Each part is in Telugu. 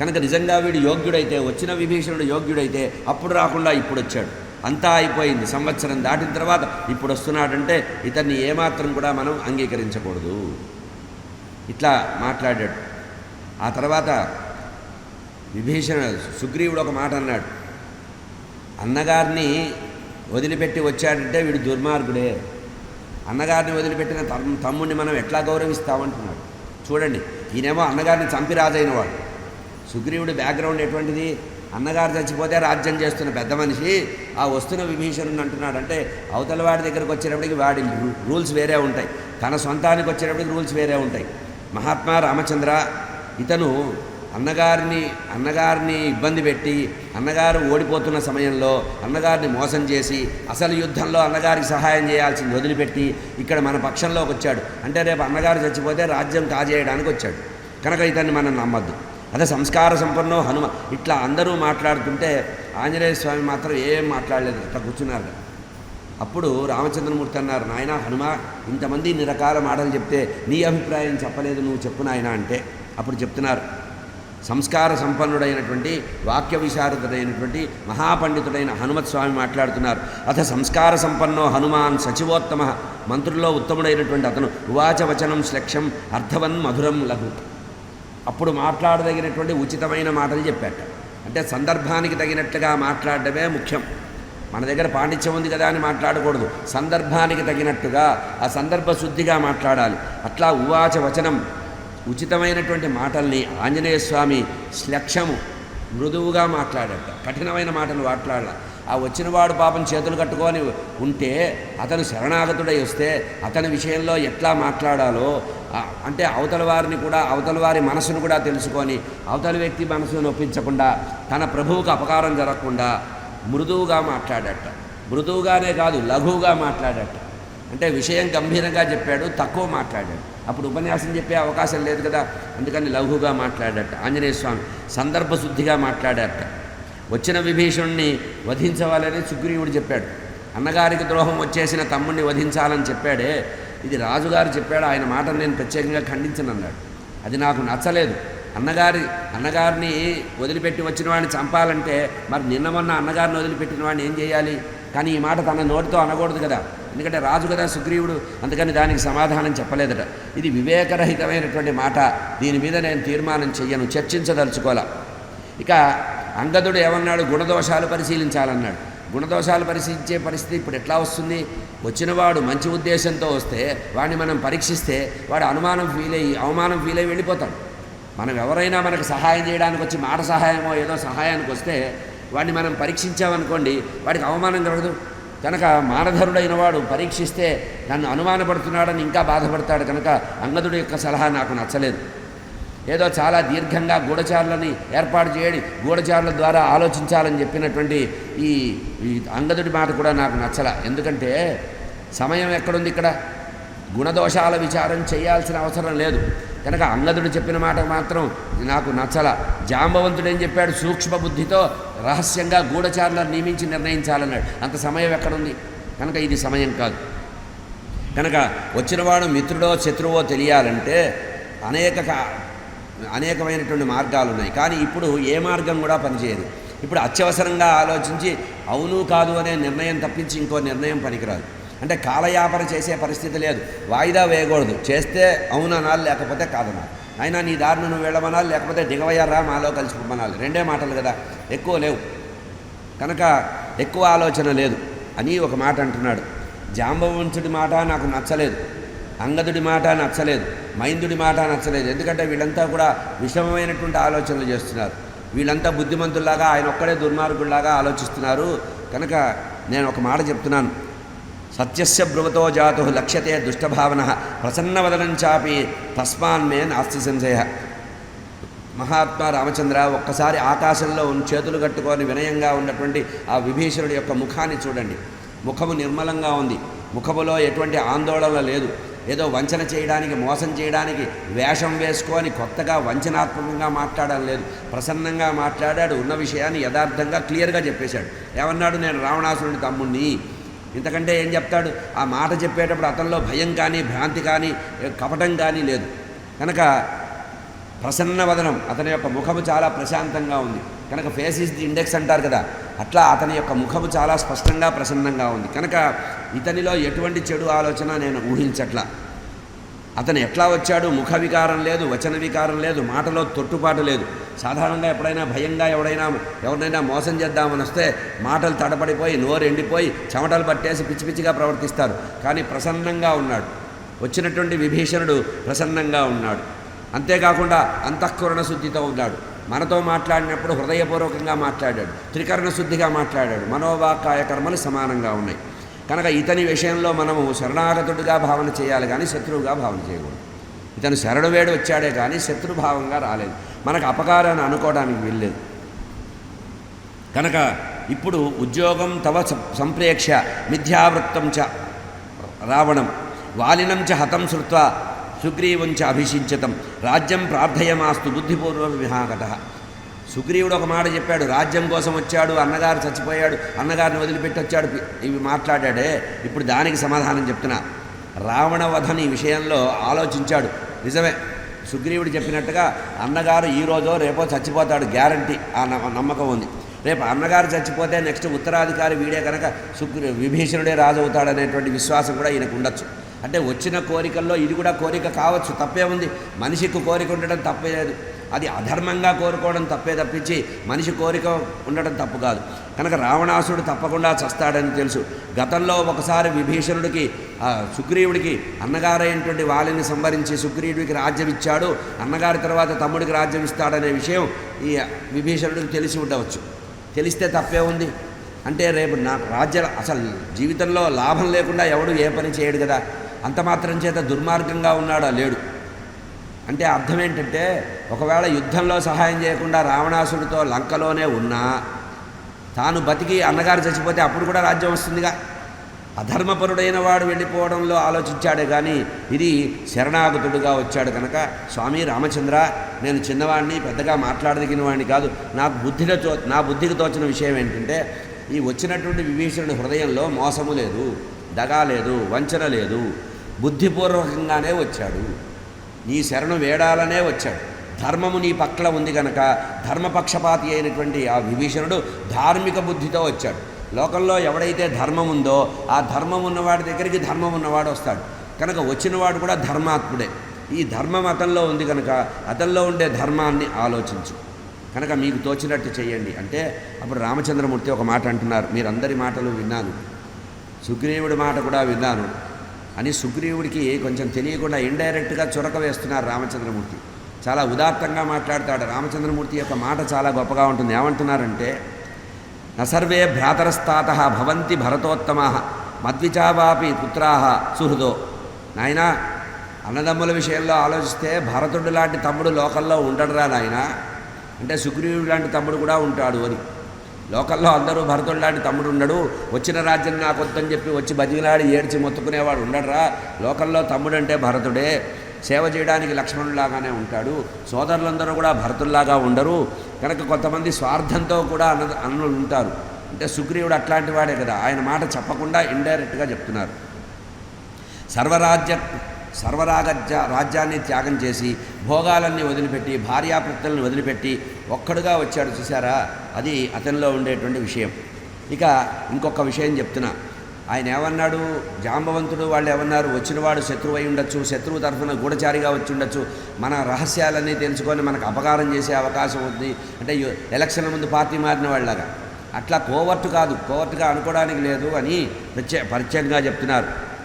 కనుక నిజంగా వీడు యోగ్యుడైతే వచ్చిన విభీషణుడు యోగ్యుడైతే అప్పుడు రాకుండా ఇప్పుడు వచ్చాడు. అంతా అయిపోయింది. సంవత్సరం దాటిన తర్వాత ఇప్పుడు వస్తున్నాడంటే ఇతన్ని ఏమాత్రం కూడా మనం అంగీకరించకూడదు. ఇట్లా మాట్లాడాడు. ఆ తర్వాత విభీషణ సుగ్రీవుడు ఒక మాట అన్నాడు. అన్నగారిని వదిలిపెట్టి వచ్చాడంటే వీడు దుర్మార్గుడే. అన్నగారిని వదిలిపెట్టిన తమ్ముడిని మనం ఎట్లా గౌరవిస్తామంటున్నాడు చూడండి ఈయనేమో అన్నగారిని చంపి రాజైన వాడు. సుగ్రీవుడి బ్యాక్గ్రౌండ్ ఎటువంటిది? అన్నగారు చచ్చిపోతే రాజ్యం చేస్తున్న పెద్ద మనిషి ఆ వస్తున్న విభీషణుని అంటున్నాడు అంటే అవతల వాడి దగ్గరకు వచ్చేటప్పటికి వాడి రూల్స్ వేరే ఉంటాయి. తన సొంతానికి వచ్చేటప్పటికి రూల్స్ వేరే ఉంటాయి. మహాత్మా రామచంద్ర ఇతను అన్నగారిని అన్నగారిని ఇబ్బంది పెట్టి అన్నగారు ఓడిపోతున్న సమయంలో అన్నగారిని మోసం చేసి అసలు యుద్ధంలో అన్నగారికి సహాయం చేయాల్సింది వదిలిపెట్టి ఇక్కడ మన పక్షంలోకి వచ్చాడు. అంటే రేపు అన్నగారు చచ్చిపోతే రాజ్యం కాజేయడానికి వచ్చాడు. కనుక ఇతన్ని మనం నమ్మద్దు. అదే సంస్కార సంపన్నో హనుమ. ఇట్లా అందరూ మాట్లాడుతుంటే ఆంజనేయ స్వామి మాత్రం ఏం మాట్లాడలేదు అట్లా కూర్చున్నారు. అప్పుడు రామచంద్రమూర్తి అన్నారు నాయన హనుమ ఇంతమంది ఇన్ని రకాల మాటలు చెప్తే నీ అభిప్రాయం చెప్పలేదు నువ్వు చెప్పు నాయన అంటే అప్పుడు చెప్తున్నారు. సంస్కార సంపన్నుడైనటువంటి వాక్య విశారదుడైనటువంటి మహాపండితుడైన హనుమత్ స్వామి మాట్లాడుతున్నారు. అథ సంస్కార సంపన్నో హనుమాన్ సచివోత్తమ. మంత్రుల్లో ఉత్తముడైనటువంటి అతను ఉవాచ వచనం శ్లక్ష్యం అర్థవన్ మధురం లఘు. అప్పుడు మాట్లాడదగినటువంటి ఉచితమైన మాటలు చెప్పాట. అంటే సందర్భానికి తగినట్లుగా మాట్లాడడమే ముఖ్యం. మన దగ్గర పాండిత్యం ఉంది కదా అని మాట్లాడకూడదు. సందర్భానికి తగినట్టుగా ఆ సందర్భ శుద్ధిగా మాట్లాడాలి. అట్లా ఉవాచ వచనం. ఉచితమైనటువంటి మాటల్ని ఆంజనేయ స్వామి శ్లక్ష్యము మృదువుగా మాట్లాడట. కఠినమైన మాటలు మాట్లాడాల. ఆ వచ్చినవాడు పాపం చేతులు కట్టుకొని ఉంటే అతను శరణాగతుడై వస్తే అతని విషయంలో ఎట్లా మాట్లాడాలో అంటే అవతల వారిని కూడా అవతల వారి మనసును కూడా తెలుసుకొని అవతల వ్యక్తి మనసును నొప్పించకుండా తన ప్రభువుకు అపకారం జరగకుండా మృదువుగా మాట్లాడట. మృదువుగానే కాదు లఘువుగా మాట్లాడట. అంటే విషయం గంభీరంగా చెప్పాడు తక్కువ మాట్లాడాడు. అప్పుడు ఉపన్యాసం చెప్పే అవకాశం లేదు కదా అందుకని లఘుగా మాట్లాడట. ఆంజనేయ స్వామి సందర్భశుద్ధిగా మాట్లాడట వచ్చిన విభీషణుణ్ణి వధించవాలని సుగ్రీవుడు చెప్పాడు. అన్నగారికి ద్రోహం వచ్చేసిన తమ్ముణ్ణి వధించాలని చెప్పాడే ఇది రాజుగారు చెప్పాడు ఆయన మాటను నేను ప్రత్యేకంగా ఖండించనన్నాడు. అది నాకు నచ్చలేదు. అన్నగారి అన్నగారిని వదిలిపెట్టి వచ్చిన వాడిని చంపాలంటే మరి నిన్న మొన్న అన్నగారిని వదిలిపెట్టిన వాడిని ఏం చేయాలి? కానీ ఈ మాట తన నోటితో అనకూడదు కదా. ఎందుకంటే రాజు కదా సుగ్రీవుడు అందుకని దానికి సమాధానం చెప్పలేదట. ఇది వివేకరహితమైనటువంటి మాట. దీని మీద నేను తీర్మానం చెయ్యను చర్చించదలుచుకోవాలా? ఇక అంగదుడు ఏమన్నాడు? గుణదోషాలు పరిశీలించాలన్నాడు. గుణదోషాలు పరిశీలించే పరిస్థితి ఇప్పుడు ఎట్లా వస్తుంది? వచ్చినవాడు మంచి ఉద్దేశంతో వస్తే వాడిని మనం పరీక్షిస్తే వాడు అనుమానం ఫీల్ అయ్యి అవమానం ఫీల్ అయ్యి వెళ్ళిపోతాడు. మనం ఎవరైనా మనకు సహాయం చేయడానికి వచ్చి మాట సహాయమో ఏదో సహాయానికి వస్తే వాడిని మనం పరీక్షించామనుకోండి వాడికి అవమానం కలగదు. కనుక మానధరుడైన వాడు పరీక్షిస్తే నన్ను అనుమానపడుతున్నాడని ఇంకా బాధపడతాడు కనుక అంగదుడి యొక్క సలహా నాకు నచ్చలేదు. ఏదో చాలా దీర్ఘంగా గూఢచారులని ఏర్పాటు చేయడి గూఢచారుల ద్వారా ఆలోచించాలని చెప్పినటువంటి ఈ అంగదుడి మాట కూడా నాకు నచ్చల. ఎందుకంటే సమయం ఎక్కడుంది ఇక్కడ? గుణదోషాల విచారం చేయాల్సిన అవసరం లేదు. కనుక అంగదుడు చెప్పిన మాట మాత్రం నాకు నచ్చల. జాంబవంతుడు ఏం చెప్పాడు? సూక్ష్మ బుద్ధితో రహస్యంగా గూఢచారులను నియమించి నిర్ణయించాలన్నాడు. అంత సమయం ఎక్కడుంది? కనుక ఇది సమయం కాదు. కనుక వచ్చినవాడు మిత్రుడో శత్రువో తెలియాలంటే అనేక అనేకమైనటువంటి మార్గాలు ఉన్నాయి. కానీ ఇప్పుడు ఏ మార్గం కూడా పనిచేయదు. ఇప్పుడు అత్యవసరంగా ఆలోచించి అవును కాదు అనే నిర్ణయం తప్పించి ఇంకో నిర్ణయం పనికిరాదు. అంటే కాలయాపన చేసే పరిస్థితి లేదు. వాయిదా వేయకూడదు. చేస్తే అవుననాలి లేకపోతే కాదనాలి. అయినా నీ దారిని నువ్వు వెళ్ళమనాలి లేకపోతే దిగవయ్యారా మాలో కలిసిపోమనాలి రెండే మాటలు కదా. ఎక్కువ లేవు. కనుక ఎక్కువ ఆలోచన లేదు. అని ఒక మాట అంటున్నాడు. జాంబవంతుడి మాట నాకు నచ్చలేదు. అంగదుడి మాట నచ్చలేదు మైందుడి మాట నచ్చలేదు. ఎందుకంటే వీళ్ళంతా కూడా విషమమైనటువంటి ఆలోచనలు చేస్తున్నారు. వీళ్ళంతా బుద్ధిమంతుల్లాగా ఆయన ఒక్కడే దుర్మార్గుల్లాగా ఆలోచిస్తున్నారు. కనుక నేను ఒక మాట చెప్తున్నాను. సత్యస్య భ్రువతో జాతు లక్ష్యతే దుష్టభావన ప్రసన్నవదనం చాపి తస్మాన్మే నాస్తి సంశయ. మహాత్మా రామచంద్ర ఒక్కసారి ఆకాశంలో చేతులు కట్టుకొని వినయంగా ఉన్నటువంటి ఆ విభీషణుడి యొక్క ముఖాన్ని చూడండి. ముఖము నిర్మలంగా ఉంది. ముఖములో ఎటువంటి ఆందోళన లేదు. ఏదో వంచన చేయడానికి మోసం చేయడానికి వేషం వేసుకొని కొత్తగా వంచనాత్మకంగా మాట్లాడడం లేదు. ప్రసన్నంగా మాట్లాడాడు ఉన్న విషయాన్ని యథార్థంగా క్లియర్గా చెప్పేశాడు. ఏమన్నాడు? నేను రావణాసురుడి తమ్ముణ్ణి. ఇంతకంటే ఏం చెప్తాడు? ఆ మాట చెప్పేటప్పుడు అతనిలో భయం కానీ భ్రాంతి కానీ కపటం కానీ లేదు. కనుక ప్రసన్నవదనం అతని యొక్క ముఖము చాలా ప్రశాంతంగా ఉంది. కనుక ఫేస్ ఇస్ ది ఇండెక్స్ అంటారు కదా అట్లా అతని యొక్క ముఖము చాలా స్పష్టంగా ప్రసన్నంగా ఉంది. కనుక ఇతనిలో ఎటువంటి చెడు ఆలోచన నేను ఊహించట్లా. అతను ఎట్లా వచ్చాడు? ముఖ వికారం లేదు వచన వికారం లేదు మాటలో తొట్టుపాటు లేదు. సాధారణంగా ఎప్పుడైనా భయంగా ఎవడైనా ఎవరినైనా మోసం చేద్దామని వస్తే మాటలు తడపడిపోయి నోరు ఎండిపోయి చెమటలు పట్టేసి పిచ్చి పిచ్చిగా ప్రవర్తిస్తారు. కానీ ప్రసన్నంగా ఉన్నాడు. వచ్చినటువంటి విభీషణుడు ప్రసన్నంగా ఉన్నాడు. అంతేకాకుండా అంతఃకరణ శుద్ధితో ఉన్నాడు. మనతో మాట్లాడినప్పుడు హృదయపూర్వకంగా మాట్లాడాడు. త్రికరణ శుద్ధిగా మాట్లాడాడు. మనోవాకాయ కర్మలు సమానంగా ఉన్నాయి. కనుక ఇతని విషయంలో మనము శరణాగతుడిగా భావన చేయాలి కానీ శత్రువుగా భావన చేయకూడదు. ఇతను శరణువేడు వచ్చాడే కానీ శత్రుభావంగా రాలేదు. మనకు అపకారాన్ని అనుకోవడానికి వీల్లేదు. కనుక ఇప్పుడు ఉద్యోగం తవ సంప్రేక్ష మిథ్యావృత్తం చ రావణం వాలినం చ హతం శృత్వా సుగ్రీవం చ అభిషించతం రాజ్యం ప్రార్థయమాస్తు బుద్ధిపూర్వక విహాగట సుగ్రీవుడు ఒక మాట చెప్పాడు రాజ్యం కోసం వచ్చాడు అన్నగారు చచ్చిపోయాడు అన్నగారిని వదిలిపెట్టి వచ్చాడు ఇవి మాట్లాడాడే. ఇప్పుడు దానికి సమాధానం చెప్తున్నా. రావణవధని విషయంలో ఆలోచించాడు. నిజమే సుగ్రీవుడు చెప్పినట్టుగా అన్నగారు ఈ రేపో చచ్చిపోతాడు గ్యారంటీ ఆ నమ్మకం ఉంది. రేపు అన్నగారు చచ్చిపోతే నెక్స్ట్ ఉత్తరాధికారి వీడే కనుక సుగ్రీ విభీషణుడే రాజు అవుతాడనేటువంటి విశ్వాసం కూడా ఈయనకు ఉండొచ్చు. అంటే వచ్చిన కోరికల్లో ఇది కూడా కోరిక కావచ్చు తప్పే ఉంది. మనిషికి కోరిక ఉండడం తప్పే లేదు. అది అధర్మంగా కోరుకోవడం తప్పే తప్పించి మనిషి కోరిక ఉండడం తప్పు కాదు. కనుక రావణాసుడు తప్పకుండా చస్తాడని తెలుసు. గతంలో ఒకసారి విభీషణుడికి సుగ్రీవుడికి అన్నగారైనటువంటి వాళ్ళని సంభరించి సుగ్రీవుడికి రాజ్యం ఇచ్చాడు. అన్నగారి తర్వాత తమ్ముడికి రాజ్యం ఇస్తాడనే విషయం ఈ విభీషణుడికి తెలిసి ఉండవచ్చు. తెలిస్తే తప్పే ఉంది. అంటే రేపు నా రాజ్య అసలు జీవితంలో లాభం లేకుండా ఎవడు ఏ పని చేయడు కదా? అంత మాత్రం చేత దుర్మార్గంగా ఉన్నాడా? లేడు. అంటే అర్థం ఏంటంటే ఒకవేళ యుద్ధంలో సహాయం చేయకుండా రావణాసుడితో లంకలోనే ఉన్నా తాను బతికి అన్నగారు చచ్చిపోతే అప్పుడు కూడా రాజ్యం వస్తుందిగా. అధర్మపరుడైన వాడు వెళ్ళిపోవడంలో ఆలోచించాడే కానీ ఇది శరణాగతుడుగా వచ్చాడు కనుక స్వామి రామచంద్ర నేను చిన్నవాడిని పెద్దగా మాట్లాడదగిన వాడిని కాదు. నాకు బుద్ధిలో నా బుద్ధికి తోచిన విషయం ఏంటంటే ఈ వచ్చినటువంటి విభీషణుడి హృదయంలో మోసము లేదు. దగా లేదు వంచన లేదు. బుద్ధిపూర్వకంగానే వచ్చాడు. నీ శరణు వేడాలనే వచ్చాడు. ధర్మము నీ పక్కల ఉంది కనుక ధర్మపక్షపాతి అయినటువంటి ఆ విభీషణుడు ధార్మిక బుద్ధితో వచ్చాడు. లోకంలో ఎవడైతే ధర్మం ఉందో ఆ ధర్మం ఉన్నవాడి దగ్గరికి ధర్మం ఉన్నవాడు వస్తాడు. కనుక వచ్చినవాడు కూడా ధర్మాత్ముడే. ఈ ధర్మం అతనిలో ఉంది కనుక అతనిలో ఉండే ధర్మాన్ని ఆలోచించు. కనుక మీకు తోచినట్టు చేయండి. అంటే అప్పుడు రామచంద్రమూర్తి ఒక మాట అంటున్నారు. మీరందరి మాటలు విన్నాను. సుగ్రీవుడి మాట కూడా విన్నాను. అని సుగ్రీవుడికి కొంచెం తెలియకుండా ఇండైరెక్ట్గా చొరక వేస్తున్నారు రామచంద్రమూర్తి. చాలా ఉదాత్తంగా మాట్లాడతాడు. రామచంద్రమూర్తి యొక్క మాట చాలా గొప్పగా ఉంటుంది. ఏమంటున్నారంటే నసర్వే భ్రాతరస్తాత భవంతి భరతోత్తమా మద్విచావాపి పుత్రా సుహృదో. నాయనా అన్నదమ్ముల విషయంలో ఆలోచిస్తే భరతుడు లాంటి తమ్ముడు లోకల్లో ఉండడురా నాయనా. అంటే సుగ్రీవుడు లాంటి తమ్ముడు కూడా ఉంటాడు అని. లోకల్లో అందరూ భరతుడులాంటి తమ్ముడు ఉండడు వచ్చిన రాజ్యం నాకు వద్దని చెప్పి వచ్చి బతికిలాడి ఏడ్చి మొత్తుకునేవాడు ఉండడరా. లోకల్లో తమ్ముడు అంటే భరతుడే. సేవ చేయడానికి లక్ష్మణులాగానే ఉంటాడు. సోదరులందరూ కూడా భరతుల్లాగా ఉండరు. కనుక కొంతమంది స్వార్థంతో కూడా అన్న అన్నలు ఉంటారు. అంటే సుగ్రీవుడు అట్లాంటి వాడే కదా. ఆయన మాట చెప్పకుండా ఇండైరెక్ట్గా చెప్తున్నారు. సర్వరాజ్య సర్వరాగ రాజ్యాన్ని త్యాగం చేసి భోగాలన్నీ వదిలిపెట్టి భార్యాపుత్రులను వదిలిపెట్టి ఒక్కడుగా వచ్చాడు చూసారా అది అతనిలో ఉండేటువంటి విషయం. ఇక ఇంకొక విషయం చెప్తున్నా. ఆయన ఏమన్నాడు? జాంబవంతుడు వాళ్ళు ఏమన్నారు? వచ్చినవాడు శత్రువు అయి ఉండొచ్చు శత్రువు తరఫున గూఢచారిగా వచ్చి ఉండొచ్చు. మన రహస్యాలన్నీ తెలుసుకొని మనకు అపకారం చేసే అవకాశం ఉంది. అంటే ఎలక్షన్ ముందు పార్టీ మారిన వాళ్ళలాగా. అట్లా కోవర్టు కాదు. కోవర్టుగా అనుకోవడానికి లేదు అని ప్రత్యే పరిచయంగా చెప్తున్నారు.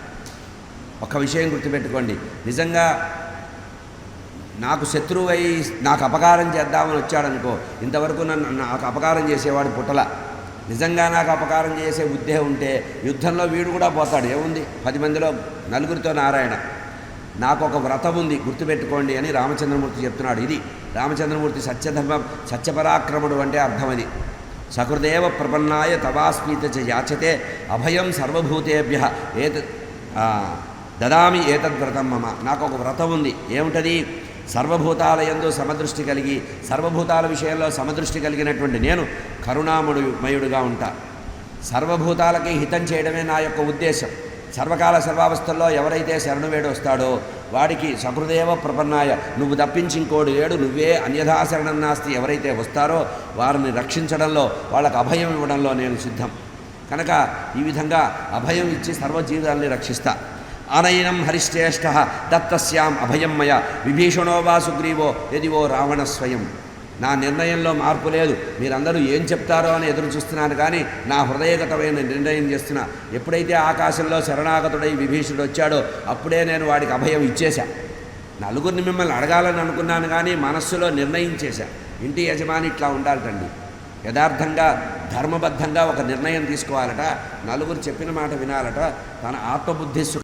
ఒక విషయం గుర్తుపెట్టుకోండి. నిజంగా నాకు శత్రువై నాకు అపకారం చేద్దామని వచ్చాడనుకో ఇంతవరకు నన్ను నాకు అపకారం చేసేవాడు పుట్టల. నిజంగా నాకు అపకారం చేసే బుద్ధే ఉంటే యుద్ధంలో వీడు కూడా పోతాడు. ఏముంది? పది మందిలో నలుగురితో నారాయణ. నాకు ఒక వ్రతం ఉంది గుర్తుపెట్టుకోండి అని రామచంద్రమూర్తి చెప్తున్నాడు. ఇది రామచంద్రమూర్తి సత్యధర్మ సత్యపరాక్రముడు అంటే అర్థం అది. సకృదేవ ప్రపన్నాయ తవాస్మీత యాచతే అభయం సర్వభూతేభ్య ఏత దదామి ఏతద్వ్రతం మమ. నాకు ఒక వ్రతం ఉంది. ఏమిటది? సర్వభూతాలయందు సమదృష్టి కలిగి సర్వభూతాల విషయంలో సమదృష్టి కలిగినటువంటి నేను కరుణాముడు మయుడుగా ఉంటా. సర్వభూతాలకి హితం చేయడమే నా యొక్క ఉద్దేశం. సర్వకాల సర్వావస్థల్లో ఎవరైతే శరణువేడు వస్తాడో వాడికి సకృదేవ ప్రపన్నాయ నువ్వు తప్పించి ఇంకోడు ఏడు నువ్వే అన్యథాశరణం నాస్తి ఎవరైతే వస్తారో వారిని రక్షించడంలో వాళ్ళకు అభయం ఇవ్వడంలో నేను సిద్ధం. కనుక ఈ విధంగా అభయం ఇచ్చి సర్వజీవితాల్ని రక్షిస్తా. ఆనయనం హరిశ్రేష్ఠ దత్తస్యాం అభయం మయ. విభీషణో వా సుగ్రీవో ఎదివో రావణ స్వయం. నా నిర్ణయంలో మార్పు లేదు. మీరందరూ ఏం చెప్తారో అని ఎదురు చూస్తున్నాను కానీ నా హృదయగతమైన నిర్ణయం చేస్తున్నా ఎప్పుడైతే ఆకాశంలో శరణాగతుడై విభీషణుడు వచ్చాడో అప్పుడే నేను వాడికి అభయం ఇచ్చేశా. నలుగురిని మిమ్మల్ని అడగాలని అనుకున్నాను కానీ మనస్సులో నిర్ణయించేశా ఇంటి యజమాని ఇట్లా ఉండాలటండి. యథార్థంగా ధర్మబద్ధంగా ఒక నిర్ణయం తీసుకోవాలట. నలుగురు చెప్పిన మాట వినాలట. తన ఆత్మబుద్ధి